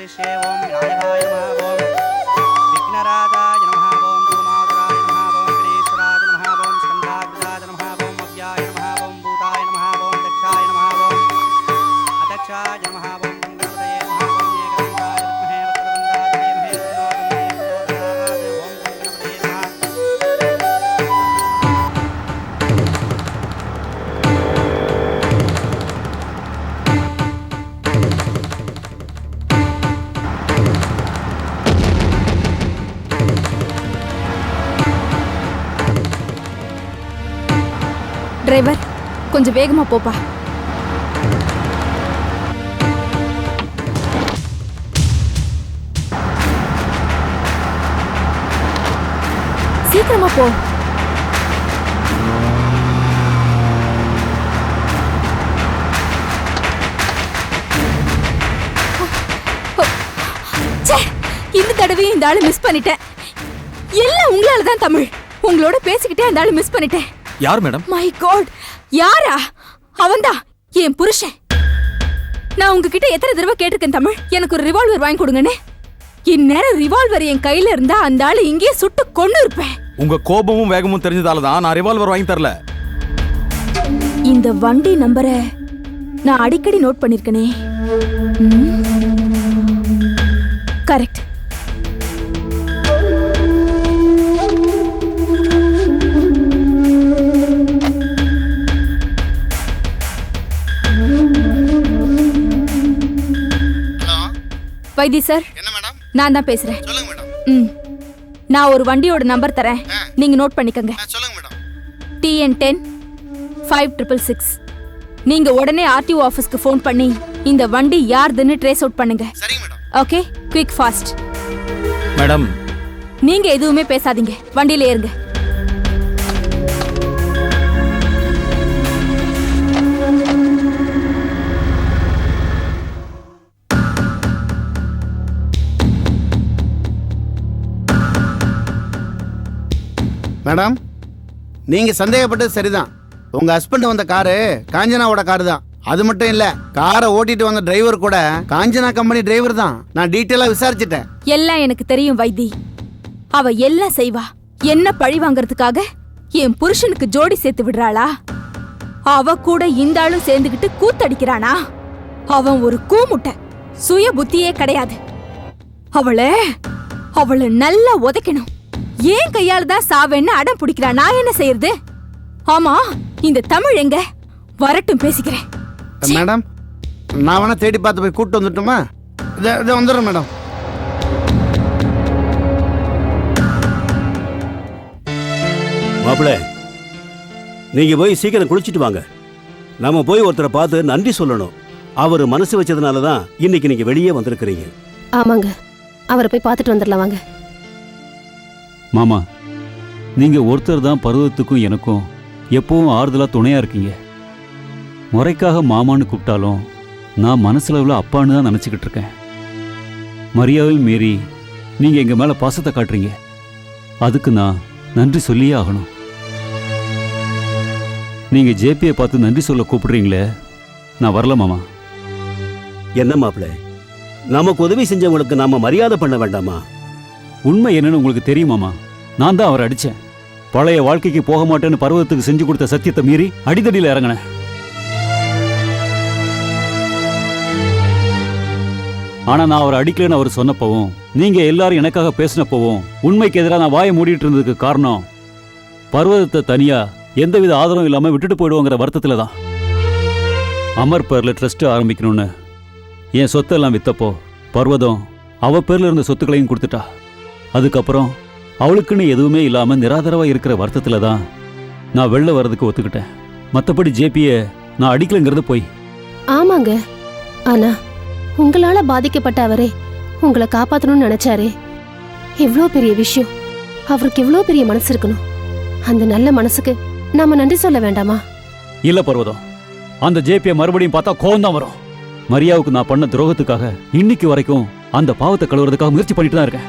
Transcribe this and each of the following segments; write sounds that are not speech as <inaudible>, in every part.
दृश्ये ओम विनायकाय नमः ओम। विघ्नराजा டிரைவர் கொஞ்சம் வேகமா போப்பா. சீக்கிரமா போ. ச்சே, இந்த தடவையும் இந்த ஆளு மிஸ் பண்ணிட்டேன். எல்லாம் உங்களால தான் தமிழ். உங்களோட பேசிக்கிட்டே அந்த ஆளு மிஸ் பண்ணிட்டேன். யார் மேடம்? மை காட் யாரா? அவன்தான் என் புருஷன். நான் உங்ககிட்ட எத்தனை தடவை கேட்டிருக்கேன் தமிழ்? எனக்கு ஒரு ரிவால்வர் வாங்கி கொடுங்கன்னு. இந்நேரம் ரிவால்வர் என் கையில இருந்தா அந்த ஆளு இங்கேயே சுட்டு கொன்னு இருப்பேன். உங்க கோபமும் வேகமும் தெரிஞ்சதால தான் நான் ரிவால்வர் வாங்கி தரல. இந்த வண்டி நம்பரை நான் அடிக்கடி நோட் பண்ணிருக்கனே. Correct Vaithi sir. என்ன மேடம்? நான் தான் பேசுறேன். சொல்லுங்க மேடம். ம். நான் ஒரு வண்டியோட நம்பர் தரேன். நீங்க நோட் பண்ணிக்கங்க. சொல்லுங்க madam. TN ten five triple six நீங்க உடனே ஆர்டிஓ ஆஃபீஸ்க்கு ஃபோன் பண்ணி இந்த வண்டி யாருதுன்னு ட்ரேஸ் அவுட் பண்ணுங்க. சரிங்க madam. Okay quick fast madam. நீங்க எதுவுமே பேசாதீங்க. வண்டியில ஏறுங்க. மேடம் நீங்கள் சந்தேகப்பட்டது சரிதான். உங்கள் ஹஸ்பண்ட் வந்த காரு காஞ்சனாவோட காரு தான் அது மட்டும் இல்ல காரை ஓட்டிட்டு வந்த டிரைவர் கூட காஞ்சனா கம்பெனி டிரைவர் தான். நான் டீட்டெயிலா விசாரிச்சிட்டேன். எல்லாம் எனக்கு தெரியும் வைத்தி. அவ எல்லாம் செய்வா. என்ன பழி வாங்குறதுக்காக என் புருஷனுக்கு ஜோடி சேர்த்து விடுறாளா? அவ கூட இந்த ஆளும் சேர்ந்துகிட்டு கூத்தடிக்கிறானா? அவன் ஒரு கூமுட்டை. சுய புத்தியே கிடையாது. அவளை அவளை நல்லா உதைக்கணும். ஏன் கையால தான் சாவேன்னு அடம் பிடிக்கிறா? நான் என்ன செய்யறது? ஆமா இந்த தமிழ் எங்க? வரட்டும் பேசிக்கிறேன். மேடம் நான் வேணா தேடி பார்த்து போய் கூட்டு வந்துட்டுமா? இதை இதை வந்துடுறேன் மேடம். மாப்பிள நீங்க போய் சீக்கிரம் குளிச்சிட்டு வாங்க. நம்ம போய் ஒருத்தரை பார்த்து நன்றி சொல்லணும். அவர் மனசு வச்சதுனால தான் இன்னைக்கு நீங்க வெளியே வந்திருக்கிறீங்க. ஆமாங்க. அவரை போய் பார்த்துட்டு வந்துடலாம் வாங்க. மாமா நீங்கள் ஒருத்தர் தான் பருவத்துக்கும் எனக்கும் எப்பவும் ஆறுதலாக துணையாக இருக்கீங்க. முறைக்காக மாமான்னு கூப்பிட்டாலும் நான் மனசளவில் அப்பான்னு தான் நினச்சிக்கிட்டு இருக்கேன். மரியாதையும் மீறி நீங்கள் எங்கள் மேலே பாசத்தை காட்டுறீங்க. அதுக்கு நான் நன்றி சொல்லியே ஆகணும். நீங்கள் ஜேபியை பார்த்து நன்றி சொல்ல கூப்பிடுறீங்களே நான் வரல மாமா. என்ன மாப்பிள நமக்கு உதவி செஞ்சவங்களுக்கு நாம மரியாதை பண்ண வேண்டாமா? உண்மை என்னன்னு உங்களுக்கு தெரியுமாமா? நான் தான் அவரை அடிச்சேன். பழைய வாழ்க்கைக்கு போக மாட்டேன்னு பருவத்துக்கு செஞ்சு கொடுத்த சத்தியத்தை மீறி அடிதடியில் இறங்கினேன். ஆனா நான் அவரை அடிக்கலன்னு அவர் சொன்னப்பவும் நீங்க எல்லாரும் எனக்காக பேசினப்பவும் உண்மைக்கு எதிராக நான் வாயை மூடிட்டு இருந்ததுக்கு காரணம் பர்வதத்தை தனியா எந்தவித ஆதரவும் இல்லாம விட்டுட்டு போயிடுவோங்கிற வருத்தத்துல தான். அமர் பேர்ல ட்ரஸ்ட் ஆரம்பிக்கணும்னு என் சொத்தெல்லாம் வித்தப்போ பர்வதம் அவ பேர்ல இருந்த சொத்துக்களையும் கொடுத்துட்டா. அதுக்கப்புறம் அவளுக்குன்னு எதுவுமே இல்லாம நிராதரவா இருக்கிற வருத்தத்துல தான் நான் வெளில வர்றதுக்கு ஒத்துக்கிட்டேன். மத்தபடி ஜேபிய நான் அடிக்கலைங்கிறது போய். ஆமாங்க. ஆனா உங்களால பாதிக்கப்பட்ட அவரே உங்களை காப்பாத்தணும்னு நினைச்சாரே. எவ்வளோ பெரிய விஷயம். அவருக்கு எவ்வளோ பெரிய மனசு இருக்கணும். அந்த நல்ல மனசுக்கு நாம நன்றி சொல்ல வேண்டாமா? இல்ல பர்வதம். அந்த ஜேபியை மறுபடியும் பார்த்தா கோவம் தான் வரும். மரியாவுக்கு நான் பண்ண துரோகத்துக்காக இன்னைக்கு வரைக்கும் அந்த பாவத்தை கழுவுறதுக்காக முயற்சி பண்ணிட்டு தான் இருக்கேன்.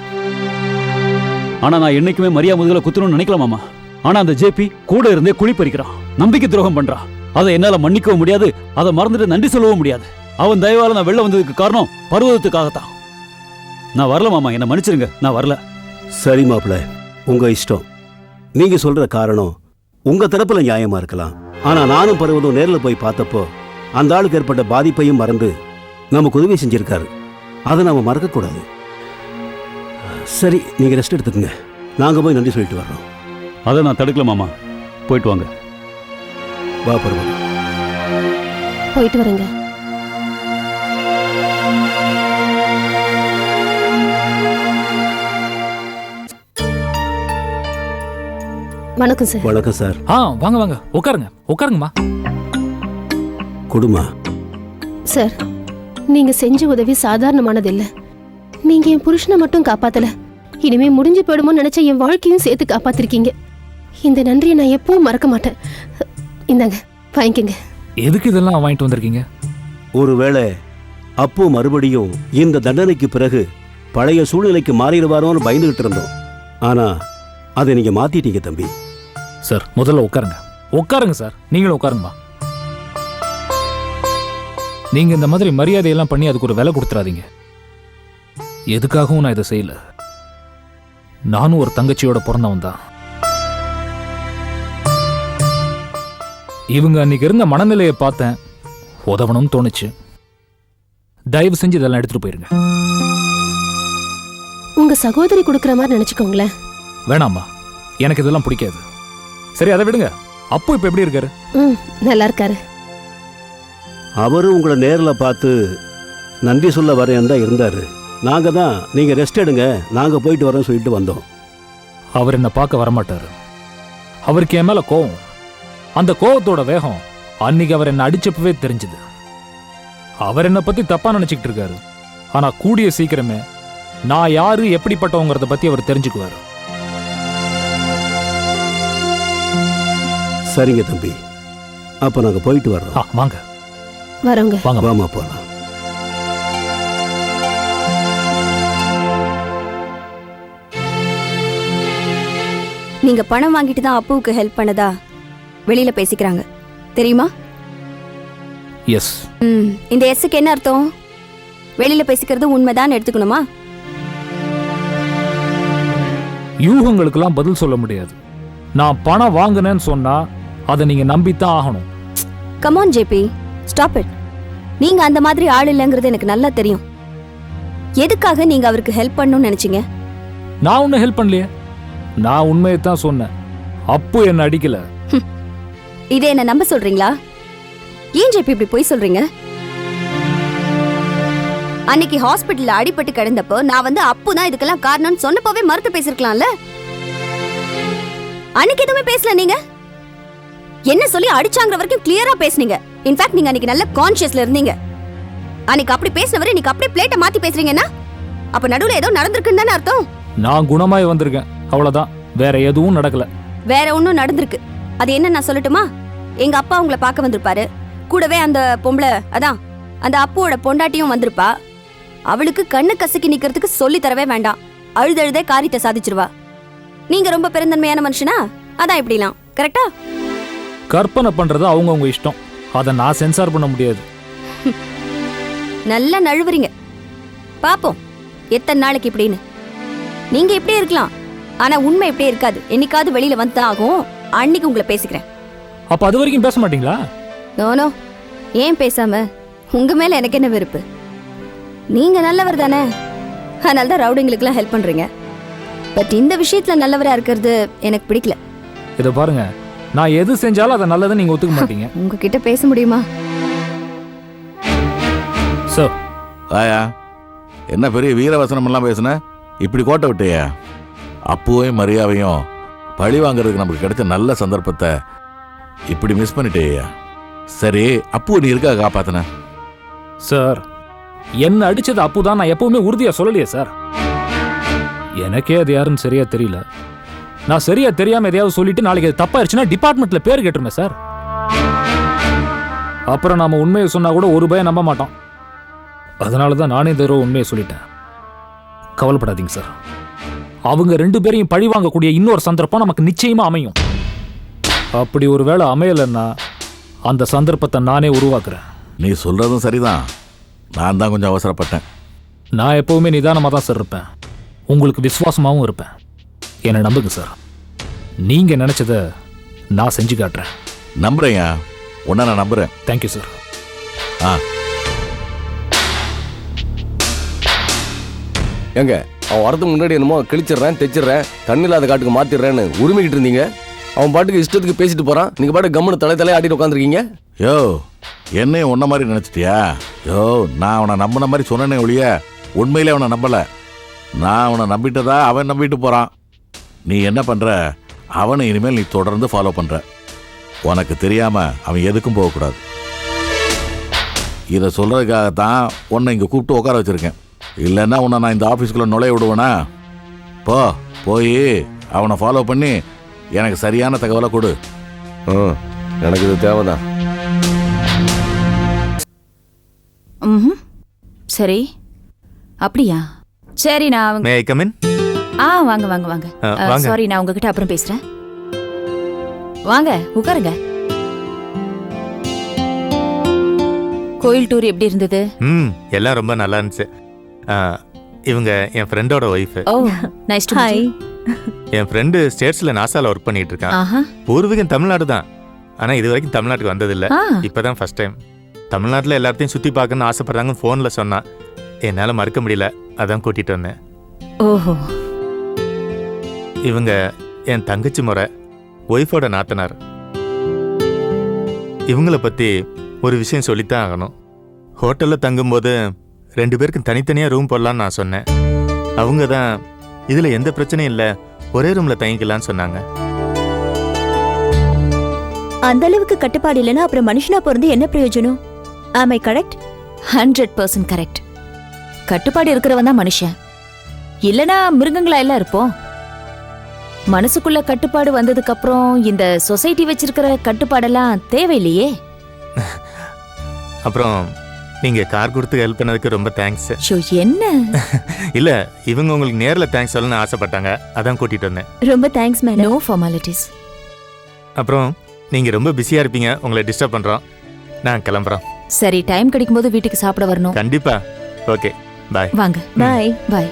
ஆனா நான் என்னைக்குமே மரியா முதுகுல குத்தணும்னு நினைக்கலாமாமா ஆனா அந்த ஜேபி கூட இருந்தே குழி பறிக்கிறான். நம்பிக்கை துரோகம் பண்றான் அதை என்னால மன்னிக்கவும் முடியாது. அதை மறந்துட்டு நன்றி சொல்லவும் முடியாது. அவன் தயவால நான் வெளில வந்ததுக்கு காரணம் பருவதத்துக்காகத்தான். நான் வரல மாமா. என்ன மன்னிச்சிருங்க. நான் வரல. சரி மாப்பிள்ள உங்க இஷ்டம். நீங்க சொல்ற காரணம் உங்க தரப்புல நியாயமா இருக்கலாம். ஆனா நானும் பருவதும் நேர்ல போய் பார்த்தப்போ அந்த ஆளுக்கு ஏற்பட்ட பாதிப்பையும் மறந்து நமக்கு உதவி செஞ்சிருக்காரு. அதை நாம மறக்க கூடாது சரி நீங்க ரெஸ்ட் எடுத்துக்கங்க. நாங்க போய் நன்றி சொல்லிட்டு வர்றோம். அதை நான் தடுக்கல மாமா. போயிட்டு வாங்க. வா பருவம் போயிட்டு வரேங்க. வணக்கம் சார். வணக்கம் சார். ஆ வாங்க வாங்க. உட்காருங்க. உட்காருங்கம்மா. குடுமா. சார் நீங்க செஞ்ச உதவி சாதாரணமானது இல்ல நீங்க என் புருஷனை மட்டும் காப்பாத்தல. இனிமே முடிஞ்சு போயிடுமோ நினைச்ச என் வாழ்க்கையும் சேர்த்து காப்பாத்திருக்கீங்க. இந்த நன்றியை நான் எப்பவும் மறக்க மாட்டேன். இந்தாங்க வாங்கிக்கங்க. எதுக்கு இதெல்லாம் வாங்கிட்டு வந்திருக்கீங்க? ஒருவேளை அப்போ மறுபடியும் இந்த தண்டனைக்கு பிறகு பழைய சூழ்நிலைக்கு மாறிடுவாரோன்னு பயந்துகிட்டு இருந்தோம். ஆனா அதை நீங்க மாத்திட்டீங்க தம்பி. சார் முதல்ல உட்காருங்க. உட்காருங்க சார். நீங்களும் உட்காருங்கம்மா நீங்க இந்த மாதிரி மரியாதையெல்லாம் பண்ணி அதுக்கு ஒரு விலை கொடுத்துறாதீங்க. எதுக்காகவும் நான் இதை செய்யல? நானும் ஒரு தங்கச்சியோட பிறந்தவன் தான். இவங்க அன்னைக்கு இருந்த மனநிலையை பார்த்தேன். உதவணும்னு தோணுச்சு. தயவு செஞ்சு இதெல்லாம் எடுத்துட்டு போயிருங்க. உங்க சகோதரி கொடுக்குற மாதிரி நினைச்சுக்கோங்களேன். வேணாம்மா. எனக்கு இதெல்லாம் பிடிக்காது. சரி அதை விடுங்க. அப்போ இப்போ எப்படி இருக்காரு? ம் நல்லா இருக்காரு. அவரும் உங்களை நேரில் பார்த்து நன்றி சொல்ல வரேன் தான் இருந்தாரு. நாங்க தான் நீங்க ரெஸ்ட் எடுங்க நாங்க போயிட்டு வரோம் சொல்லிட்டு வந்தோம். அவர் என்னை பார்க்க வரமாட்டாரு. அவருக்கு என் மேல கோவம். அந்த கோவத்தோட வேகம் அன்னைக்கு அவர் என்ன அடிச்சப்பவே தெரிஞ்சுது. அவர் என்னை பத்தி தப்பா நினைச்சுக்கிட்டு இருக்காரு. ஆனா கூடிய சீக்கிரமே நான் யாரு எப்படிப்பட்டவங்கிறத பத்தி அவர் தெரிஞ்சுக்குவாரு. சரிங்க தம்பி. அப்ப நாங்க போயிட்டு ஆ, வர்றோம் வாங்க. வரோங்க. வாங்க. வாமா போலாம். நீங்க பணம் வாங்கிட்டு தான் அப்புவுக்கு ஹெல்ப் பண்ணதா? வெளியில பேசிக்கிறாங்க. தெரியுமா? எஸ் ம் இந்த எஸ்ஸுக்கு என்ன அர்த்தம்? வெளியில பேசிக்கிறது உண்மைதான் எடுத்துக்கணுமா? யூகங்களுக்கெல்லாம் பதில் சொல்ல முடியாது. நான் பணம் வாங்கினேன்னு சொன்னா அதை நீங்க நம்பித்தான் ஆகணும். கமான் ஜேபி ஸ்டாப் இட் நீங்க அந்த மாதிரி ஆள் இல்லைங்கிறது எனக்கு நல்லா தெரியும். எதுக்காக நீங்க அவருக்கு ஹெல்ப் பண்ணணும்னு நினைச்சீங்க? நான் ஒன்றும் ஹெல்ப் பண்ணலையே. நான் உண்மையை தான் சொன்னேன். அப்போ என்ன அடிக்கல. இதை என்ன நம்ப சொல்றீங்களா? ஏன் ஜேபி இப்படி போய் சொல்றீங்க? அன்னைக்கு ஹாஸ்பிட்டல்ல அடிபட்டு கிடந்தப்போ நான் வந்து அப்பு தான் இதுக்கெல்லாம் காரணம்னு சொன்னப்போவே மறுத்து பேசிருக்கலாம்ல? அன்னைக்கு எதுவுமே பேசல நீங்க? என்ன சொல்லி அடிச்சாங்கிற வரைக்கும் கிளியரா பேசுனீங்க. இன்ஃபேக்ட் நீங்க அன்னைக்கு நல்ல கான்ஷியஸ்ல இருந்தீங்க. அன்னைக்கு அப்படி பேசினவரை இன்னைக்கு அப்படியே பிளேட்டை மாத்தி பேசுறீங்கன்னா? அப்ப நடுவுல ஏதோ நடந்திருக்குன்னு தானே அர்த்தம்? நான் குணமாய் வந்திருக்கேன். அவ்வளவுதான். வேற எதுவும் நடக்கல. வேற ஒன்றும் நடந்திருக்கு. அது என்ன நான் சொல்லட்டுமா? எங்க அப்பா உங்களை பார்க்க வந்திருப்பாரு. கூடவே அந்த பொம்பளை அதான் அந்த அப்புவோட பொண்டாட்டியும் வந்திருப்பா. அவளுக்கு கண்ணு கசக்கி நிக்கிறதுக்கு சொல்லி தரவே வேண்டாம். அழுதழுதே காரியத்தை சாதிச்சிருவா. நீங்க ரொம்ப பெருந்தன்மையான மனுஷனா? அதான் இப்படிலாம். கரெக்டா? கற்பனை பண்றது அவங்கவங்க இஷ்டம். அதை நான் சென்சார் பண்ண முடியாது. நல்லா நழுவுறீங்க. பாப்போம். எத்தனை நாளைக்கு இப்படின்னு. நீங்க இப்படியே இருக்கலாம். ஆனா உண்மை இப்படியே இருக்காது. என்னைக்காவது வெளியில வந்து ஆகும். அன்னைக்கு உங்களை பேசிக்கிறேன். அப்ப அது வரைக்கும் பேச மாட்டீங்களா? நோனோ ஏன் பேசாம? உங்க மேல எனக்கு என்ன வெறுப்பு? நீங்க நல்லவர் தானே? அதனால தான் ரவுடிங்களுக்குலாம் ஹெல்ப் பண்றீங்க. பட் இந்த விஷயத்துல நல்லவரா இருக்கிறது எனக்கு பிடிக்கல. இதை பாருங்க. நான் எது செஞ்சாலும் அதை நல்லதுன்னு நீங்க ஒத்துக்க மாட்டீங்க. <laughs> உங்ககிட்ட பேச முடியுமா? சார் ஆயா என்ன பெரிய வீரவசனம் எல்லாம் பேசுன? இப்படி கோட்டை விட்டியா? அப்புவையும் மரியாவையும் பழி வாங்குறதுக்கு நமக்கு கிடைச்ச நல்ல சந்தர்ப்பத்தை இப்படி மிஸ் பண்ணிட்டேயா. சரி அப்பு நீ இருக்கா காப்பாத்தின? சார் என்ன அடிச்சது அப்புதான் நான் எப்பவுமே உறுதியா சொல்லலையே சார். எனக்கே அது யாருன்னு சரியா தெரியல. நான் சரியா தெரியாம எதையாவது சொல்லிட்டு நாளைக்கு அது தப்பாயிருச்சுன்னா டிபார்ட்மெண்ட்ல பேர் கேட்டுருமே சார். அப்புறம் நாம உண்மையை சொன்னா கூட ஒரு பயம் நம்ப மாட்டோம். அதனால தான் நானே இந்த தடவை உண்மையை சொல்லிட்டேன். கவலைப்படாதீங்க சார். அவங்க ரெண்டு பேரையும் பழி வாங்கக்கூடிய இன்னொரு சந்தர்ப்பம் நமக்கு நிச்சயமா அமையும். அப்படி ஒரு வேளை அமையலைன்னா அந்த சந்தர்ப்பத்தை நானே உருவாக்குறேன். நீ சொல்றதும் சரிதான். நான் தான் கொஞ்சம் அவசரப்பட்டேன். நான் எப்பவுமே நிதானமாக தான் சார் இருப்பேன். உங்களுக்கு விசுவாசமாகவும் இருப்பேன். என்னை நம்புங்க சார் நீங்க நினைச்சத நான் செஞ்சு காட்டுறேன். நம்புறேங்க உன்னை நான் நம்புறேன். தேங்க்யூ சார் ஆ. ஏங்க அவன் வரதுக்கு முன்னாடி என்னமோ கிழிச்சிடுறேன் தைச்சிடுறேன் தண்ணில்லாத காட்டுக்கு மாத்திடுறேன்னு உரிமைக்கிட்டு இருந்தீங்க. அவன் பாட்டுக்கு இஷ்டத்துக்கு பேசிட்டு போறான். நீங்க பாட்டு கம்முன்னு தலை தலையை ஆட்டிட்டு உட்காந்துருக்கீங்க யோ என்னையும் உன்ன மாதிரி நினைச்சிட்டியா? யோ நான் அவனை நம்பின மாதிரி சொன்னனே ஒழிய உண்மையிலே அவனை நம்பல. நான் அவனை நம்பிட்டதா அவன் நம்பிட்டு போறான். நீ என்ன பண்ற? அவனை இனிமேல் நீ தொடர்ந்து ஃபாலோ பண்ற. உனக்கு தெரியாம அவன் எதுக்கும் போகக்கூடாது. இதை சொல்றதுக்காகத்தான் உன்னை இங்கே கூப்பிட்டு உட்கார வச்சிருக்கேன். இல்லைன்னா உன்னை நான் இந்த ஆஃபீஸ்க்குள்ள நுழைய விடுவேனா? போ போய் அவனை ஃபாலோ பண்ணி எனக்கு சரியான தகவலை கொடு. ம் எனக்கு இது தேவைதான். சரி. அப்படியா? சரி நான் அவங்க மே ஐ கமின் ஆ வாங்க வாங்க வாங்க. ஆ, வாங்க. சாரி நான் உங்ககிட்ட அப்புறம் பேசுறேன். வாங்க உட்காருங்க. கோயில் டூர் எப்படி இருந்தது? ம் எல்லாம் ரொம்ப நல்லா இருந்துச்சு. இவங்க என் ஃப்ரெண்டோட wife oh nice to hi என் ஃப்ரெண்டு ஸ்டேட்ஸில் நாசால ஒர்க் பண்ணிட்டு இருக்கான். ஆஹா. பூர்வீகம் தமிழ்நாடு தான். ஆனால் இது வரைக்கும் தமிழ்நாட்டுக்கு வந்ததில்ல. ஆ. இப்போதான் ஃபர்ஸ்ட் டைம் தமிழ்நாட்டில் எல்லாத்தையும் சுற்றி பார்க்கணும்னு ஆசைப்படுறாங்கன்னு ஃபோனில் சொன்னான். என்னால் மறக்க முடியல. அதான் கூட்டிகிட்டு வந்தேன். ஓஹோ. இவங்க என் தங்கச்சி முறை ஒய்ஃபோட நாத்தனார். இவங்கள பற்றி ஒரு விஷயம் சொல்லித்தான் ஆகணும். ஹோட்டலில் தங்கும்போது ரெண்டு பேருக்கும் தனித்தனியாக ரூம் போடலான்னு நான் சொன்னேன். அவங்க தான் இதில் எந்த பிரச்சனையும் இல்லை ஒரே ரூமில் தங்கிக்கலான்னு சொன்னாங்க. அந்த அளவுக்கு கட்டுப்பாடு இல்லைன்னா அப்புறம் மனுஷனா பிறந்து என்ன பிரயோஜனம்? ஆமை கரெக்ட் ஹண்ட்ரட் பர்சன்ட் கரெக்ட் கட்டுப்பாடு இருக்கிறவன் தான் மனுஷன். இல்லனா மிருகங்களா எல்லாம் இருப்போம். மனசுக்குள்ள கட்டுப்பாடு வந்ததுக்கு அப்புறம் இந்த சொசைட்டி வச்சிருக்கிற கட்டுப்பாடெல்லாம் தேவையில்லையே. அப்புறம் நீங்கள் கார் கொடுத்து ஹெல்ப் பண்ணதுக்கு ரொம்ப தேங்க்ஸ் ஷோ என்ன? <laughs> இல்லை இவங்க உங்களுக்கு நேரில் தேங்க்ஸ் சொல்லணும்னு ஆசைப்பட்டாங்க. அதான் கூட்டிகிட்டு வந்தேன். ரொம்ப தேங்க்ஸ் மேடம் நோ ஃபார்மாலிட்டிஸ் அப்புறம் நீங்கள் ரொம்ப பிஸியாக இருப்பீங்க. உங்களை டிஸ்டர்ப் பண்ணுறோம் நான் கிளம்புறோம். சரி டைம் கிடைக்கும்போது வீட்டுக்கு சாப்பிட வரணும். கண்டிப்பா. ஓகே பாய் வாங்க. பாய் பாய்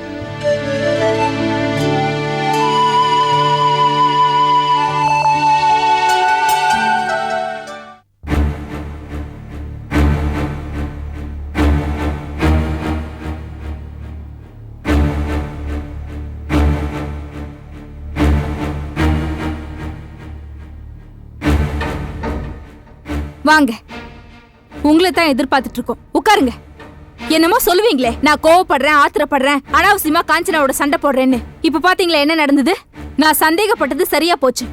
வாங்க. உங்களை தான் எதிர்பார்த்துட்டு இருக்கோம் உட்காருங்க. என்னமோ சொல்லுவீங்களே நான் கோவப்படுறேன் ஆத்திரப்படுறேன் அனாவசியமா காஞ்சனாவோட சண்டை போடுறேன்னு. இப்ப பாத்தீங்களா என்ன நடந்தது? நான் சந்தேகப்பட்டது சரியா போச்சு.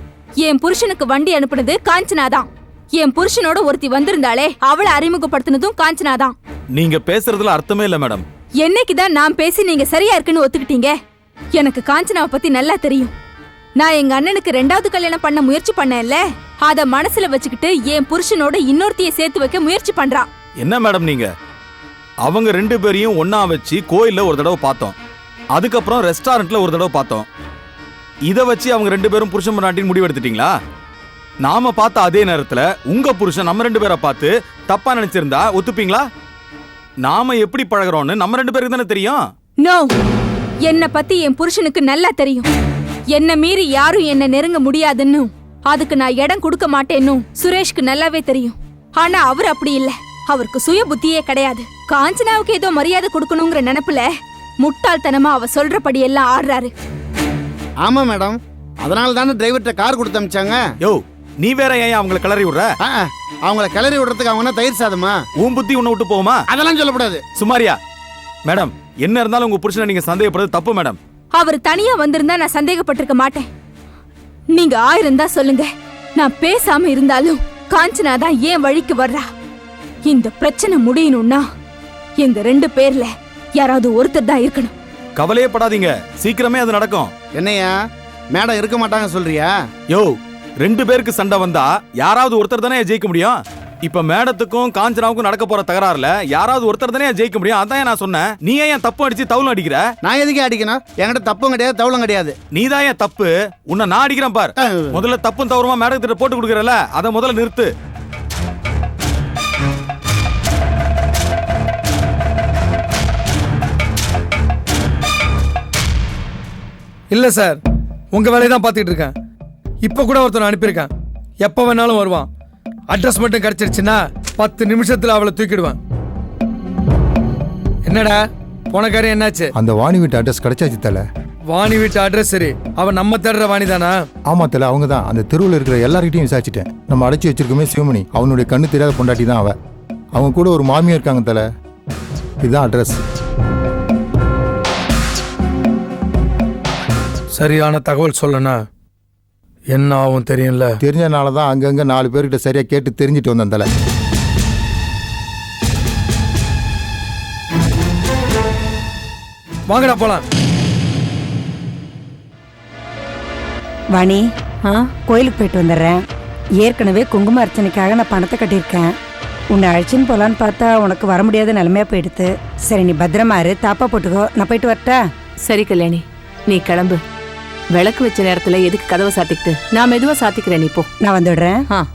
என் புருஷனுக்கு வண்டி அனுப்புனது காஞ்சனா தான். என் புருஷனோட ஒருத்தி வந்திருந்தாளே அவளை அறிமுகப்படுத்தினதும் காஞ்சனா தான். நீங்க பேசுறதுல அர்த்தமே இல்ல மேடம். என்னைக்குதான் நான் பேசி நீங்க சரியா இருக்குன்னு ஒத்துக்கிட்டீங்க? எனக்கு காஞ்சனாவை பத்தி நல்லா தெரியும். நான் எங்க அண்ணனுக்கு ரெண்டாவது கல்யாணம் பண்ண முயற்சி பண்ணேன்ல. அத மனசுல வச்சுக்கிட்டு என் புருஷனோட இன்னொருத்திய சேர்த்து வைக்க முயற்சி பண்றா. என்ன மேடம் நீங்க? அவங்க ரெண்டு பேரையும் ஒண்ணா வச்சு கோயில்ல ஒரு தடவை பார்த்தோம். அதுக்கப்புறம் ரெஸ்டாரண்ட்ல ஒரு தடவை பார்த்தோம். இத வச்சு அவங்க ரெண்டு பேரும் புருஷன் பொண்டாட்டின்னு முடிவு எடுத்துட்டீங்களா நாம பார்த்த அதே நேரத்துல உங்க புருஷன் நம்ம ரெண்டு பேரை பார்த்து தப்பா நினைச்சிருந்தா ஒத்துப்பீங்களா? நாம எப்படி பழகுறோம்னு நம்ம ரெண்டு பேருக்கு தானே தெரியும்? நோ என்ன பத்தி என் புருஷனுக்கு நல்லா தெரியும். என்ன மீறி யாரும் என்ன நெருங்க முடியாதுன்னு. அதுக்கு நான் இடம் கொடுக்க மாட்டேன்னு சுரேஷ்க்கு நல்லாவே தெரியும். ஆனா அவர் அப்படி இல்ல. அவருக்கு சுய புத்தியே கிடையாது. காஞ்சனாவுக்கு ஏதோ மரியாதை கொடுக்கணுங்கிற நினைப்புல முட்டாள்தனமா அவ சொல்றபடி எல்லாம் ஆடுறாரு. ஆமா மேடம். அதனால தானே டிரைவர்கிட்ட கார் கொடுத்து அமிச்சாங்க? யோ நீ வேற ஏன் அவங்கள கிளறி விடுற? ஆ, அவங்கள கிளறி விடுறதுக்கு அவங்க என்ன தயிர் சாதமா? உன் புத்தி உன்னை விட்டு போகுமா? அதெல்லாம் சொல்லக்கூடாது. சுமாரியா மேடம் என்ன இருந்தாலும் உங்க புருஷனை நீங்க சந்தேகப்படுறது தப்பு மேடம். அவர் தனியா வந்திருந்தா நான் சந்தேகப்பட்டிருக்க மாட்டேன். நீங்க ஆயிரம் தான் சொல்லுங்க. நான் பேசாம இருந்தாலும் காஞ்சனா தான் ஏன் வழிக்கு வர்றா? இந்த பிரச்சனை முடியணும்னா எங்க ரெண்டு பேர்ல யாராவது ஒருத்தர் தான் இருக்கணும். கவலையே படாதீங்க. சீக்கிரமே அது நடக்கும். என்னையா? மேடம் இருக்க மாட்டாங்க சொல்றியா? யோ ரெண்டு பேருக்கு சண்டை வந்தா யாராவது ஒருத்தர் தானே ஜெயிக்க முடியும்? இப்ப மேடத்துக்கும் காஞ்சனாவுக்கும் நடக்க போற தகராறுல யாராவது ஒருத்தர் தானே ஜெயிக்க முடியும்? அதான் நான் சொன்னேன். நீ ஏன் என் தப்பு அடிச்சு தவுலம் அடிக்கிற? நான் எதுக்கே அடிக்கணும்? என்கிட்ட தப்பும் கிடையாது தவளும் கிடையாது. நீதான் என் தப்பு? உன்னை நான் அடிக்கிறேன் பார். முதல்ல தப்பும் தவறுமா மேடத்திட்ட போட்டு கொடுக்கறல அதை முதல்ல நிறுத்து. இல்லை சார் உங்கள் வேலையை தான் பார்த்துக்கிட்டு இருக்கேன். இப்போ கூட ஒருத்தனை அனுப்பியிருக்கேன். எப்போ வேணாலும் வருவான். அட்ரஸ் மட்டும் கிடச்சிருச்சுன்னா பத்து நிமிஷத்தில் அவளை தூக்கிடுவேன். என்னடா? போன காரியம் என்னாச்சு? அந்த வாணி வீட்டு அட்ரஸ் கிடைச்சாச்சு தல. வாணி வீட்டு அட்ரஸ் சரி. அவன் நம்ம தேடுற வாணி தானா? ஆமா தல அவங்க தான். அந்த தெருவில் இருக்கிற எல்லார்கிட்டையும் விசாரிச்சிட்டேன். நம்ம அடைச்சி வச்சிருக்கோமே சிவமணி. அவனுடைய கண்ணு தெரியாத பொண்டாட்டி தான் அவ. அவங்க கூட ஒரு மாமியா இருக்காங்க தல. இதுதான் அட்ரஸ். சரியான தகவல் சொல்லனா என்ன ஆகும் தெரியும்ல? தெரிஞ்சனால தான் அங்கங்க நாலு பேர்கிட்ட சரியா கேட்டு தெரிஞ்சுட்டு வந்தேன் தல. வாங்கடா போலாம். வாணி ஆ? கோயிலுக்கு போயிட்டு வந்துடுறேன். ஏற்கனவே குங்கும அர்ச்சனைக்காக நான் பணத்தை கட்டியிருக்கேன். உன்னை அழைச்சின்னு போலான்னு பார்த்தா உனக்கு வர முடியாத நிலைமையா போயிடுத்து சரி நீ பத்திரமா இரு. தாப்பா போட்டுக்கோ. நான் போயிட்டு வரட்டா? சரி கல்யாணி நீ கிளம்பு. விளக்கு வச்ச நேரத்துல எதுக்கு கதவை சாத்திக்கிட்டு? நான் மெதுவா சாத்திக்கிறேன் நீ போ. நான் வந்துடுறேன். ஆ.